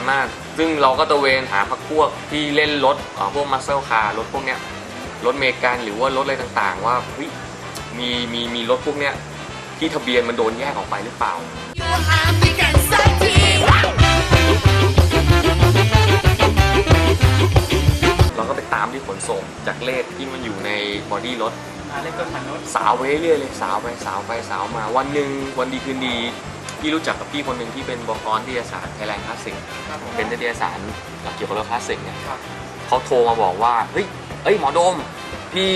ตามนานมาก ซึ่งเราก็ตระเวนหาพักพวกที่เล่นรถเอ่อพวกมัสเซลคาร์รถพวกเนี้ยรถเมกันหรือว่ารถอะไรต่างๆ ว่าเฮ้ยมีมีมีรถพวกเนี้ยที่ทะเบียนมันโดนแยกออกไปหรือเปล่าเราก็ไปตามที่ขนส่งจากเลขที่มันอยู่ในบอดี้รถอ่าเล่นตัวถังรถสาวไปเรื่อยๆเลยสาวไปสาวไปสาวมาวันหนึ่งวันดีคืนดี พี่รู้จักกับพี่คนหนึ่งที่เป็นบกรนิตยสารไทยแลนด์คลาสสิกครับผม เป็นนิตยสารเกี่ยวกับรถคลาสสิกเนี่ยครับ เขาโทรมาบอกว่าเฮ้ยเอ้ยหมอโดมพี่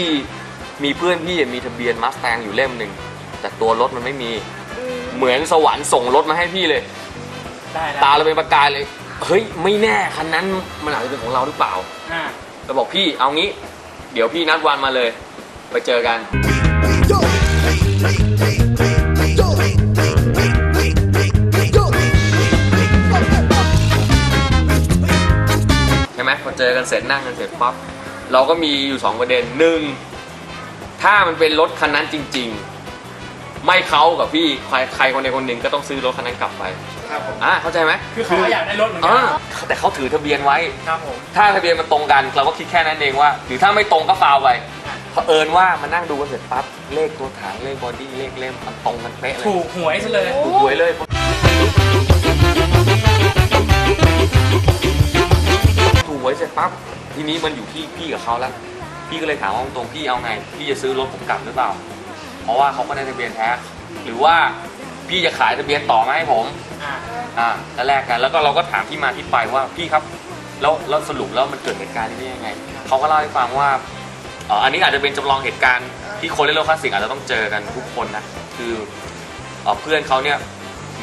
มีเพื่อนพี่มีทะเบียนมาส t ต n อยู่เล่มหนึ่งแต่ตัวรถมันไม่มีเหมือนสวรรค์ส่งรถมาให้พี่เลย ได้ตาเราเป็นประกายเลย เฮ้ยไม่แน่คันนั้นมันอาจจะเป็นของเราหรือเปล่า อ่า เราบอกพี่เอางี้ เดี๋ยวพี่นัดวันมาเลย ไปเจอกัน กันเสร็จนั่งกันเสร็จปั๊บเราก็มีอยู่สองประเด็นหนึ่งถ้ามันเป็นรถคันนั้นจริง ๆ ไม่เขากับพี่ใครใครคนใดคนหนึ่งก็ต้องซื้อรถคันนั้นกลับไปครับผมอะเข้าใจไหมคือเขาก็อยากได้รถเหมือนกัอ่าแต่เขาถือทะเบียนไว้ ครับผม ถ้าทะเบียนมันตรงกัน เราก็คิดแค่นั้นเองว่า หรือถ้าไม่ตรงก็ฟาวไปอะเผอิญว่ามานั่งดูกันเสร็จปั๊บเลขตัวถังเลขบอดี้เลขเล่มมันตรงกันเป๊ะเลยถูกหวยซะเลย ถูกหวยเลยถูกห วยเสร็จปั๊บทีนี้มันอยู่ที่พี่กับเขาแล้วพี่ก็เลยถามว่าตรงๆพี่เอาไง พี่จะซื้อรถผมกลับหรือเปล่า เพราะว่าเขาก็ได้ทะเบียนแท้ หรือว่าพี่จะขายทะเบียนต่อมาให้ผมอ่าอ่าแล้วแลกกัน แล้วก็เราก็ถามที่มาที่ไปว่าพี่ครับ แล้วแล้วสรุปแล้วมันเกิดเหตุการณ์นี้ได้ยังไง เขาก็เล่าให้ฟังว่าเอ่ออันนี้อาจจะเป็นจำลองเหตุการณ์ที่คนเล่นรถคลาสสิกอาจจะต้องเจอกันทุกคนนะ คือเอ่อเพื่อนเขาเนี่ย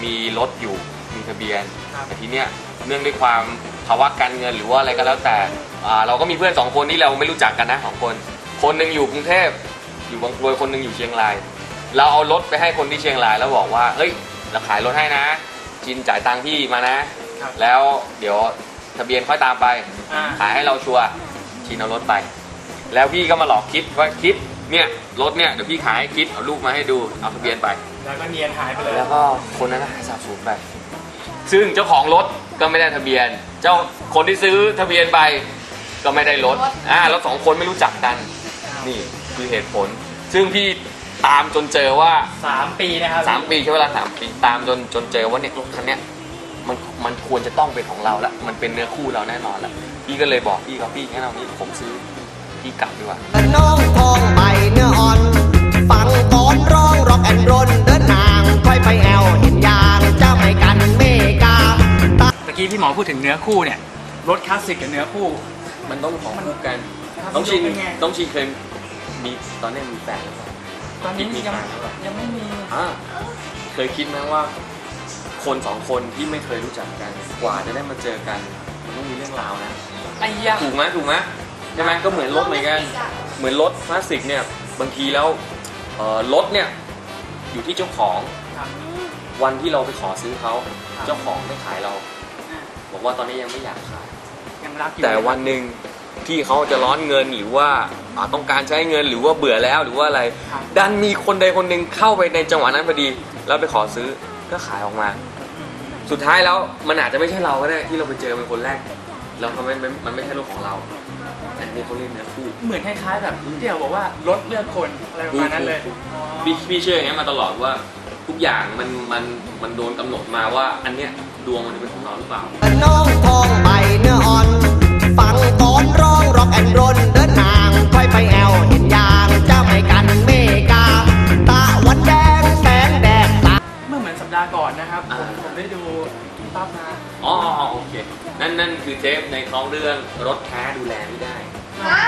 มีรถอยู่ มีทะเบียนครับแต่ทีเนี้ยเนื่องด้วยความ ภาวะการเงินหรือว่าอะไรก็แล้วแต่อ่าเราก็มีเพื่อนสองคนที่เราไม่รู้จักกันนะสองคน คนหนึ่งอยู่กรุงเทพอยู่บางกรวยคนหนึ่งอยู่เชียงราย เราเอารถไปให้คนที่เชียงรายแล้วบอกว่าเฮ้ยเราขายรถให้นะจินจ่ายตังค์พี่มานะ ครับ แล้วเดี๋ยวทะเบียนค่อยตามไป อ่า ขายให้เราชัวร์ชินเอารถไป แล้วพี่ก็มาหลอกคิดว่าคิดเนี่ยรถเนี่ยเดี๋ยวพี่ขายให้คิดเอารูปมาให้ดูเอาทะเบียนไป แล้วก็เนียนหายไปเลยแล้วก็คนนั้นหายสาบสูญไป ซึ่งเจ้าของรถก็ไม่ได้ทะเบียน เจ้าคนที่ซื้อทะเบียนไปก็ไม่ได้รถอ่าแล้วสองคนไม่รู้จักกัน นี่คือเหตุผล ซึ่งพี่ตามจนเจอว่าสามปีนะครับสามปีใช้เวลาสามปีตามจนจนเจอว่าเนี่ยรถคันเนี้ยมันมันควรจะต้องเป็นของเราละมันเป็นเนื้อคู่เราแน่นอนละพี่ก็เลยบอกพี่เขาพี่งั้นเอานี้ผมซื้อพี่กลับดีกว่าน้องทองใบเนื้ออ่อนฟังก่อนร้องร็อกแอนด์รนเดินนางค่อยไปแอวเห็นยางเจ้าไม่กันเมกา ตะกี้พี่หมอพูดถึงเนื้อคู่เนี่ยรถคลาสสิกกับเนื้อคู่ มันต้องของคู่กันครับต้องชินเป็นไงต้องชินเคยมีตอนนี้มีแฟนหรือเปล่าตอนนี้มียังทางหรือเปล่ายังไม่มีอ่าเคยคิดไหมว่าคนสองคนที่ไม่เคยรู้จักกันกว่าจะได้มาเจอกัน มันต้องมีเรื่องราวนะไอ้ยะถูกไหมถูกไหมใช่ไหมก็เหมือนรถเหมือนกัน เหมือนรถคลาสสิกเนี่ยบางทีแล้วเอ่อรถเนี่ยอยู่ที่เจ้าของครับวันที่เราไปขอซื้อเขาครับเจ้าของไม่ขายเราอ่า บอกว่าตอนนี้ยังไม่อยากขาย ยังรักอยู่แต่วันหนึ่งที่เขาจะร้อนเงินหรือว่าอ่าต้องการใช้เงินหรือว่าเบื่อแล้วหรือว่าอะไรครับดันมีคนใดคนหนึ่งเข้าไปในจังหวะนั้นพอดี แล้วไปขอซื้อก็ขายออกมาอืมสุดท้ายแล้วมันอาจจะไม่ใช่เราก็ได้ที่เราไปเจอเป็นคนแรกแล้วเขาไม่ไม่มันไม่ใช่รถของเราแต่นี่เขาเล่นเนื้อคู่ เหมือนคล้ายๆแบบที่เราบอกว่ารถเลือกคนอะไรประมาณนั้นเลยอ๋อพี่พี่เชื่ออย่างนี้นมาตลอดว่าทุกอย่างมันมันมันโดนกำหนดมาว่าอันเนี้ย ดวงมันจะเป็นของเราหรือเปล่า น้องทองใบเนื้ออ่อน ฟังก่อนร้องร็อกแอนด์รนเดินนางค่อยไปแอวเห็นยางเจ้าไม่กันเมกา ตาวันแดงแสงแดดตาเมื่อเหมือนสัปดาห์ก่อนนะครับ ผมอ่าผมได้ดูพี่ปั๊บมาอ๋ออ๋อโอเค นั่นนั่นคือเทปในท้องเรื่องรถแท้ดูแลไม่ได้ ฮะ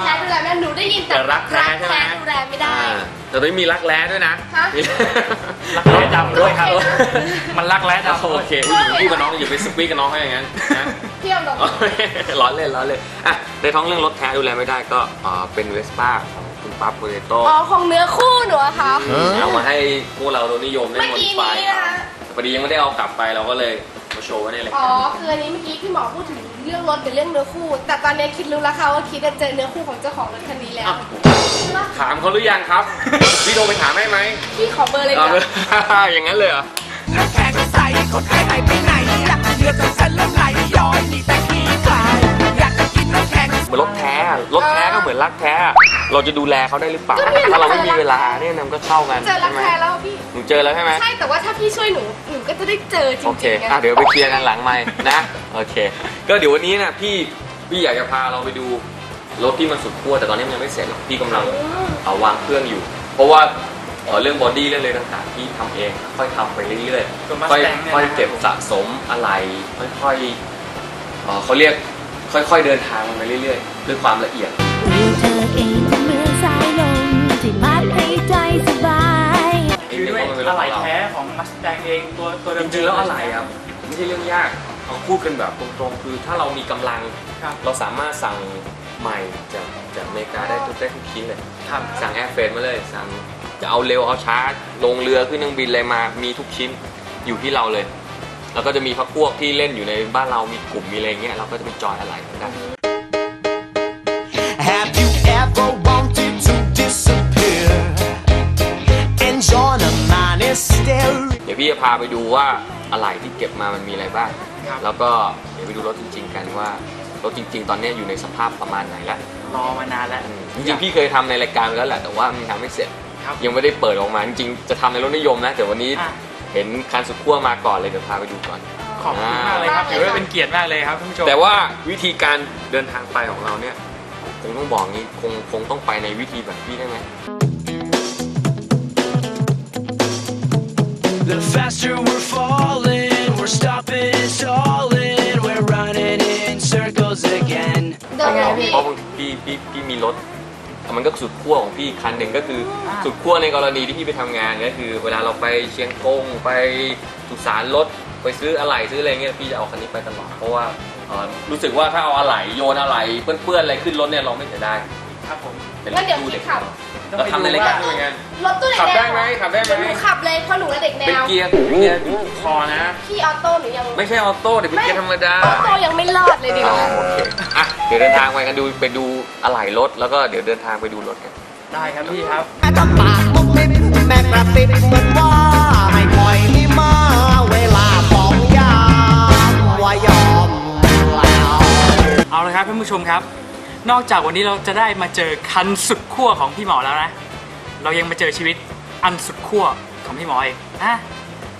แท้ดูแลไม่ได้หนูได้ยินแต่แต่รักแท้ใช่ไหมดูแลไม่ได้ อ่าแต่ตอนนี้มีรักแร้ด้วยนะฮะ มีรักแร้ดำด้วยครับ มันรักแร้ดำโอเคผู้หญิงพูดกับน้องอย่าไปสปีกกับน้องเขาอย่างนั้นนะ เที่ยวลงโอเคล้อเล่นล้อเล่นอะในท้องเรื่องรถแท้ดูแลไม่ได้ก็อ่าเป็นเวสป้าของคุณปั๊บโปเตโต้อ๋อของเนื้อคู่หนูอะคะ เอามาให้พวกเราโดนนิยมได้เมื่อโมกี้ดิฟายนี้นะคะ พอดียังไม่ได้เอากลับไปเราก็เลยมาโชว์ไว้ในรายอ๋อการคืออันนี้เมื่อกี้พี่หมอพูดถึง เรื่องรถกับเรื่องเนื้อคู่ แต่ตอนนี้คิดรู้แล้วค่ะว่าคิดจะเจอเนื้อคู่ของเจ้าของรถคันนี้แล้วอ้าวใช่ปะถามเขาหรือยังครับ พี่โทรไปถามให้ไหมพี่ขอเบอร์เลยเอาค่ะเลยอย่างนั้นเลยเหรอน้ำแข็งใสคนไข้หายไปไหนอยากเลือดของฉันเริ่มไหลย้อยมีแต่ขี้คลายอยากจะกินน้ำแข็งเหมือนรถแท้อะรถแท้ก็เหมือนรักแท้อะเราจะดูแลเขาได้หรือเปล่าก็เนี่ยถ้าเราไม่มีเวลาเนี่ยมันก็เข้ากันเจอรักใช่ไหมแท้แล้วพี่หนูเจอแล้วใช่ไหมใช่แต่ว่าถ้าพี่ช่วยหนูหนูก็จะได้เจอจโอเคริงๆไงอะเดี๋ยวไปเคลียร์กันหลังไม้นะ โอเค ก็เดี๋ยววันนี้นะพี่พี่อยากจะพาเราไปดูรถที่มันสุดขั้วแต่ตอนนี้มันยังไม่เสร็จหรอกพี่กำลังเอาวางเครื่องอยู่ เพราะว่าเอ่อเรื่องบอดี้เรื่องอะไรต่างๆพี่ทำเองค่อยทำไปเรื่อยตัวๆค่อย Mustang เนี่ยนะ ค่อยเก็บสะสมอะไรค่อยๆเอ่อเขาเรียกค่อย ๆเดินทางมันไปเรื่อยๆ ด้วยความละเอียดดูเธอเองจะเหมือนสายลมที่พัดให้ใจสบาย คือด้วยอะไหล่แท้ของมัสแตงเองตัวตัวจเดิมริงๆแล้วอะไรครับไม่ใช่เรื่องยาก เอาพูดกันแบบตรงๆ คือถ้าเรามีกำลัง ครับ เราสามารถสั่งใหม่จากจากอเมริกาได้ทุกได้ทุกชิ้นเลย ครับ สั่งแอร์เฟรมาเลย สั่งจะเอาเร็วเอาช้าลงเรือขึ้นเครื่องบินอะไรมา มีทุกชิ้นอยู่ที่เราเลย แล้วก็จะมีพักพวกที่เล่นอยู่ในบ้านเรามีกลุ่มมีอะไรเงี้ยเราก็จะไปจอยอะไรกันได้ Have you ever wanted to disappear and join a monastery? เดี๋ยวพี่จะพาไปดูว่าอะไรที่เก็บมามันมีอะไรบ้าง ครับแล้วก็เดี๋ยวไปดูรถจริง ๆ กันว่ารถจริง ๆ ตอนนี้อยู่ในสภาพประมาณไหนแล้วรอมานานแล้ว จริงๆพี่เคยทำในรายการไปแล้วแหละแต่ว่ามันทำไม่เสร็จ ครับ ยังไม่ได้เปิดออกมาจริงๆจะทำในรถนิยมนะแต่วันนี้อะ เห็นคันสุดขั้วมาก่อนเลยเดี๋ยวพาไปดูก่อน ขอบคุณมากเลยครับถือว่าเป็นเกียรติมากเลยครับท่านผู้ชมแต่ว่าวิธีการเดินทางไปของเราเนี่ยคงต้องบอกงี้คงคงต้องไปในวิธีแบบพี่ได้ไหม The faster we're falling, we're stopping and stalling, we're running in circles again. เดินเลยพี่ เพราะบางพี่พี่พี่มีรถมันก็สุดขั้วของพี่อีกคันหนึ่งก็คืออาสุดขั้วในกรณีที่พี่ไปทำงานก็คือ เวลาเราไปเชียงกงไปสุสานรถไปซื้ออะไหล่ซื้ออะไรเงี้ยพี่จะเอาคันนี้ไปตลอดเพราะว่าเอ่อรู้สึกว่าถ้าเอาอะไหล่โยนอะไหล่เปื้อนๆอะไรขึ้นรถเนี่ยเราไม่เสียดาย ครับผม เป็นงั้นเดี๋ยวตู้พี่เด็กขับเราทำในรายการด้วยกันรถตู้ไหนขับได้แนวไหมขับได้ไหมหนูขับเลยเพราะหนูเป็นเด็กแนเป็นวเกียร์เกียร์คอนะ พี่ออโต้หนูยังไม่ใช่ออโต้เดี๋ยวเป็นเกียร์ธรรมดา ออโต้ยังไม่รอดเลยดิอ๋อโอเคอะเดี๋ยวเดินทางไปกันดูไปดูอะไหล่รถแล้วก็เดี๋ยวเดินทางไปดูรถกัน ได้ครับพี่ครับ แม่ทำปากมุกมิบแม่กระติบเหมือนว่าไม่ค่อยมีมาเวลาสองยามว่ายอมแล้ว เอาละครับท่านผู้ชมครับ นอกจากวันนี้เราจะได้มาเจอคันสุดขั้วของพี่หมอแล้วนะ เรายังมาเจอชีวิตอันสุดขั้วของพี่หมออีกนะ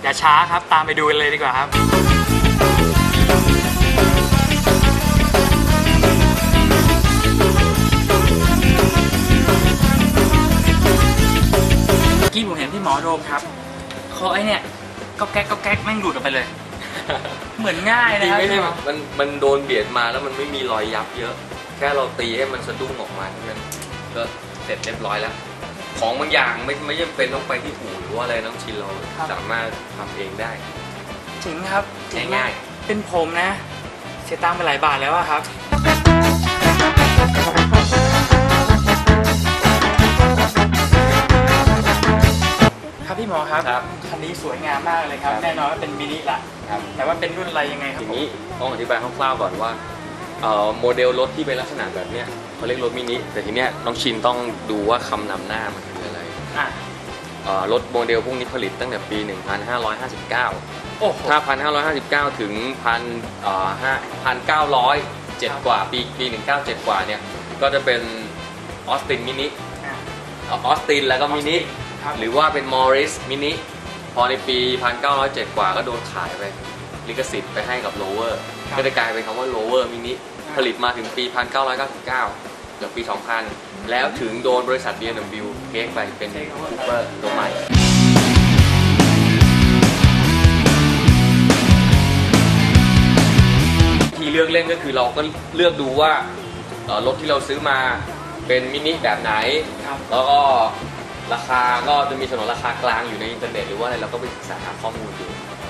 อย่าช้าครับตามไปดูกันเลยดีกว่าครับ เมื่อกี้ผมเห็นพี่หมอโดมครับเขาไอ้เนี่ยก็แก๊กก็แก๊กแม่งหลุดออกไปเลย เหมือนง่ายจนะริงครับๆไม่ใช่พี่หแบมอบมันมันโดนเบียดมาแล้วมันไม่มีรอยยับเยอะ แค่เราตีให้มันสะดุ้งออกมาเท่านั้นก็เสร็จเรียบร้อยแล้ว ของบางอย่างไม่ไม่จำเป็นต้องไปที่อู่หรือว่าอะไรน้องชินเราสามารถทำเองได้จริงครับจริง่ายเป็นผมนะ เสียตังค์ไปหลายบาทแล้วอะครับ ครับพี่หมอครับครับ คันนี้สวยงามมากเลยครับ ครับ แน่นอนว่าเป็นมินิละ ครับ แต่ว่าเป็นรุ่นอะไรยังไงครับทีผมนี้ต้องอธิบายคร่าวๆก่อนว่าเอ่อ โมเดลรถที่เป็นลักษณะแบบเนี้ยเขาเรียกรถมินิแต่ทีเนี้ยน้องชินต้องดูว่าคำนำหน้ามันคืออะไรอะเอ่อรถโมเดลพวกนี้ผลิตตั้งแต่ปี 1559 โอ้โหถ้า 1,559 ถึง1,000เอ่อ5 1,907กว่าปีปี 197 กว่าเนี่ย ก็จะเป็นออสตินมินิอะ ออสตินแล้วก็มินิ ครับ หรือว่าเป็นมอริสมินิ พอในปี 1,907 กว่าก็โดนขายไป ลิขสิทธิ์ไปให้กับโลเวอร์ ก็จะกลายเป็นคำว่าโลเวอร์มินิผลิตมาถึงปี 1999เกือบปี 2000 แล้วถึงโดนบริษัท BMW เทคไปเป็นคูเปอร์ตัวใหม่ที่เลือกเล่นก็คือเราก็เลือกดูว่าเอ่อรถที่เราซื้อมาเป็นมินิแบบไหนครับแล้วก็ราคาก็จะมีถนนราคากลางอยู่ในอินเทอร์เน็ตหรือว่าอะไรเราก็ไปศึกษาหาข้อมูลดู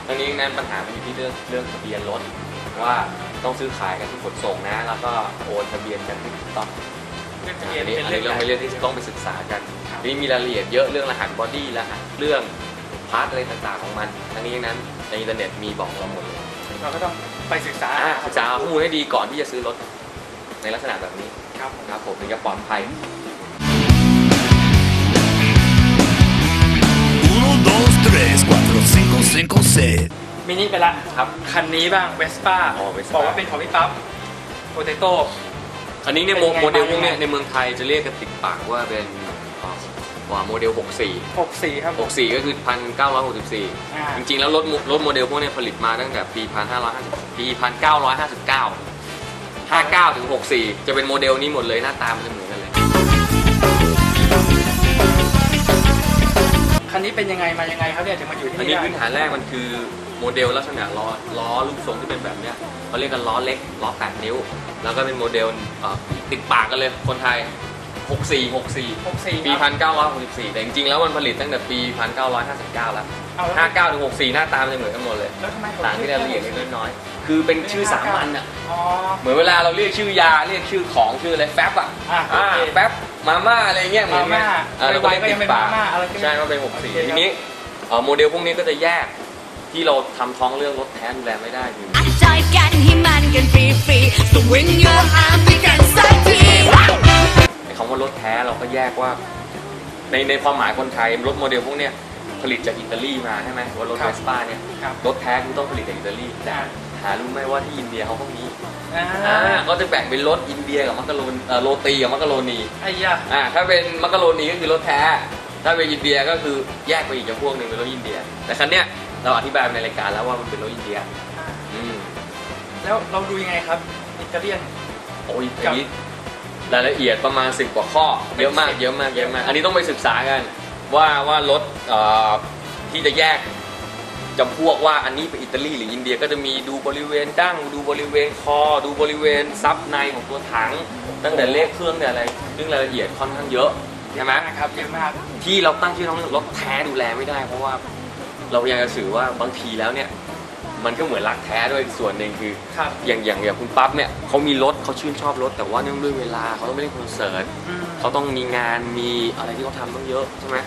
ทั้งนี้ทั้งนั้นปัญหามันอยู่ที่เรื่องเรื่องทะเบียนรถ ว่าต้องซื้อขายกันที่ขนส่งนะ แล้วก็โอนทะเบียนกันที่ถูกต้องเรื่องทะอันเบียนนี้เป็นอันเรื่นี้องเรื่องใหญ่ไม่เรื่องที่จะต้องไปศึกษากัน นี่มีรายละเอียดเยอะเรื่องรหัสบอดี้รหัสเครื่องพาร์ทอะไรต่างๆของมันทั้งนี้ทั้งนั้นในอินเทอร์เน็ตมีบอกเราหมดเลยเราก็ต้องไปศึกษาอ่าศึกษาข้อมูลให้ดีก่อนที่จะซื้อรถในลักษณะแบบนี้ ครับผม ครับผมถึงจะปลอดภัย 1, 2, 3, 4, 5, single said. มินิไปละครับ คันนี้บ้างเวสป้าอ๋อ Vespa บอกว่าเป็นของพี่ปั๊บโปเตโต้ อันนี้เนี่ยเป็นยังไงโมเดลพวกเนี้ยบ้าง ในเมืองไทยจะเรียกกันติดปากว่าเป็นเอ่อว่าโมเดล 64 64 ครับผม 64 ก็คือ 1964 อ่า จริงๆ แล้วรถมุรถโมเดลพวกเนี้ยผลิตมาตั้งแต่ปี 1550 ปี 1959 59 ถึง 64 จะเป็นโมเดลนี้หมดเลยหน้าตามันจะเหมือนกันเลย คันนี้เป็นยังไงมายังไงครับเนี่ยถึงมาอยู่ที่อันนี่นี้ได้พื้นฐานแรกมันคือ โมเดลลักษณะล้อล้อรูปทรงที่เป็นแบบเนี้ยเขาเรียกกันล้อเล็กล้อ8นิ้ว แล้วก็เป็นโมเดลเอ่อติดปากกันเลยคนไทย 64 64 64 ปีครับ1964 แต่จริงๆ แล้วมันผลิตตั้งแต่ปี 1959 แล้วเอาแล้ว59ถึง64 หน้าตามันจะเหมือนกันหมดเลยแล้วทำไมต่างที่รายละเอียดเล็กๆน้อยๆคือเป็นชื่อสามัญอะอ๋อเหมือนเวลาเราเรียกชื่อยาเรียกชื่อของชื่ออะไรแฟบอะอะอ่าโอเคแฟบมาม่าอะไรเงี้ยเหมือนมาม่าเออเราก็เรียกไวๆก็ยังเป็นติดปมาม่าอะไรก็ยังใช่ก็เป็นโอเค64ครับทีนี้เอ่อโมเดลพวกนี้ก็จะแยก ที่เราทำท้องเรื่องรถแท้ดูแลไม่ได้คืออะจอยกันให้มันกันฟรีๆ so when your arm ด้วยกันสักทีไอ้คำว่ารถแท้เราก็แยกว่า ในในความหมายคนไทยรถโมเดลพวกเนี้ยผลิตจากอิตาลีมาใช่ไหมว่ารถครัเวบสป้าเนี่ยครับรถแท้คือต้องผลิตจากอิตาลีแต่หารู้ไหมว่าที่อินเดียเขาก็มีอ่าอ่าก็จะแบ่งเป็นรถอินเดียกับมักกะโรนเอ่อโรตีกับมักกะโรนีไอ้ยะอ่าถ้าเป็นมักกะโรนีก็คือรถแท้ ถ้าเป็นอินเดียก็คือแยกไปอีกจำพวกหนึ่งเป็นรถอินเดีย แต่คันเนี้ย เราอธิบายไปในรายการแล้วว่ามันเป็นรถอินเดียอืมแล้วเราดูยังไงครับอิตาเลียน โอ้ยอันนี้รายละเอียดประมาณสิบกว่าข้อ เยอะมากเยอะมากเยอะมาก อันนี้ต้องไปศึกษากัน ว่าว่ารถเอ่อที่จะแยกจำพวกว่าอันนี้เป็นอิตาลีหรืออินเดียก็จะมีดูบริเวณดั้งดูบริเวณคอ ดูบริเวณซับในของตัวถัง ตั้งแต่เลขเครื่องแต่อะไรซึ่งรายละเอียดค่อนข้างเยอะใช่ไหมนะครับเยอะมากที่เราตั้งชื่อน้องรถแท้ดูแลไม่ได้เพราะว่า เราพยายามจะสื่อว่าบางทีแล้วเนี่ยมันก็เหมือนรักแท้ด้วยอีกส่วนหนึ่งคือครับอย่างอย่างอย่างคุณปั๊บเนี่ยเขามีรถเขาชื่นชอบรถแต่ว่าเนื่องด้วยเวลาเขาต้องไปเล่นคอนเสิร์ตอืมเขาต้องมีงานมีอะไรที่เขาทำต้องเยอะใช่ไหม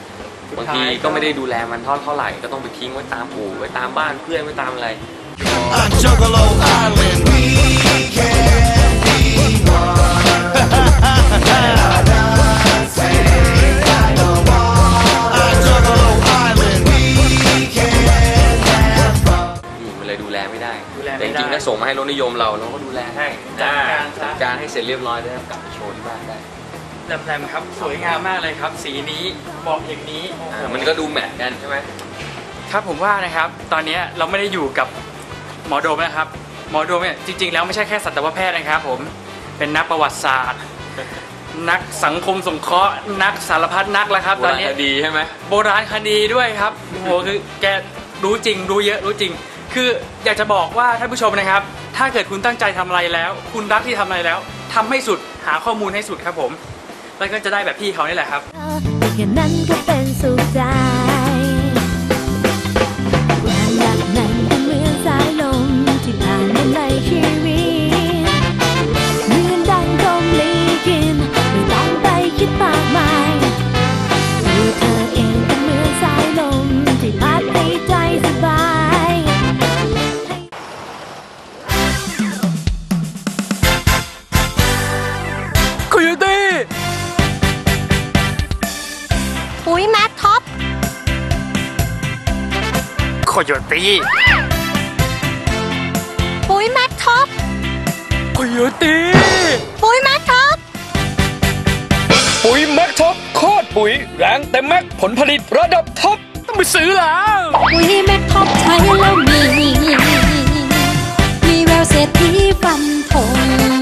สุดบางท้ายทีก็ไม่ได้ดูแลมันเท่าเท่าไหร่ก็ต้องไปทิ้งไว้ตามอู่ไว้ตามบ้านเพื่อนไว้ตามอะไร ริงๆได้ถ้าส่งมาให้รถนิยมเราเราก็ดูแลให้จัดการซะ จัดการให้เสร็จเรียบร้อยแล้วกลับไปโชว์ที่บ้านได้แรมๆครับ สวยงามมากเลยครับ สีนี้บอกอย่างนี้โอ้โห อ่ามันก็ดูแมทกันใช่ไหม ครับผมว่านะครับตอนนี้เราไม่ได้อยู่กับหมอโดมนะครับ หมอโดมเนี่ยจริงๆ แล้วไม่ใช่แค่สัตวแพทย์นะครับผมเป็นนักประวัติศาสตร์ นักสังคมสงเคราะห์นักสารพัดนักแล้วครับ โบตอนราณนี้คดีใช่ไหม โบราณคดีด้วยครับโอ้โหคือแกรู้จริงรู้เยอะรู้จริง คืออยากจะบอกว่าท่านผู้ชมนะครับ ถ้าเกิดคุณตั้งใจทำอะไรแล้ว คุณรักที่ทำอะไรแล้วทำให้สุดหาข้อมูลให้สุดครับผม แล้วก็จะได้แบบพี่เขานี่แหละครับแค่นั้นก็เป็นสุขใจ โคโยตี้ ปุ๋ยแมทท็อปโคโยตี้ ปุ๋ยแมทท็อป ปุ๋ยแมทท็อปโคตรปุ๋ยแรงแต่แม็กผลผลิตระดับท็อปต้องไปซื้อแล้ว ปุ๋ยแมทท็อปใช้แล้วมี มีแววเศรษฐีฟันธง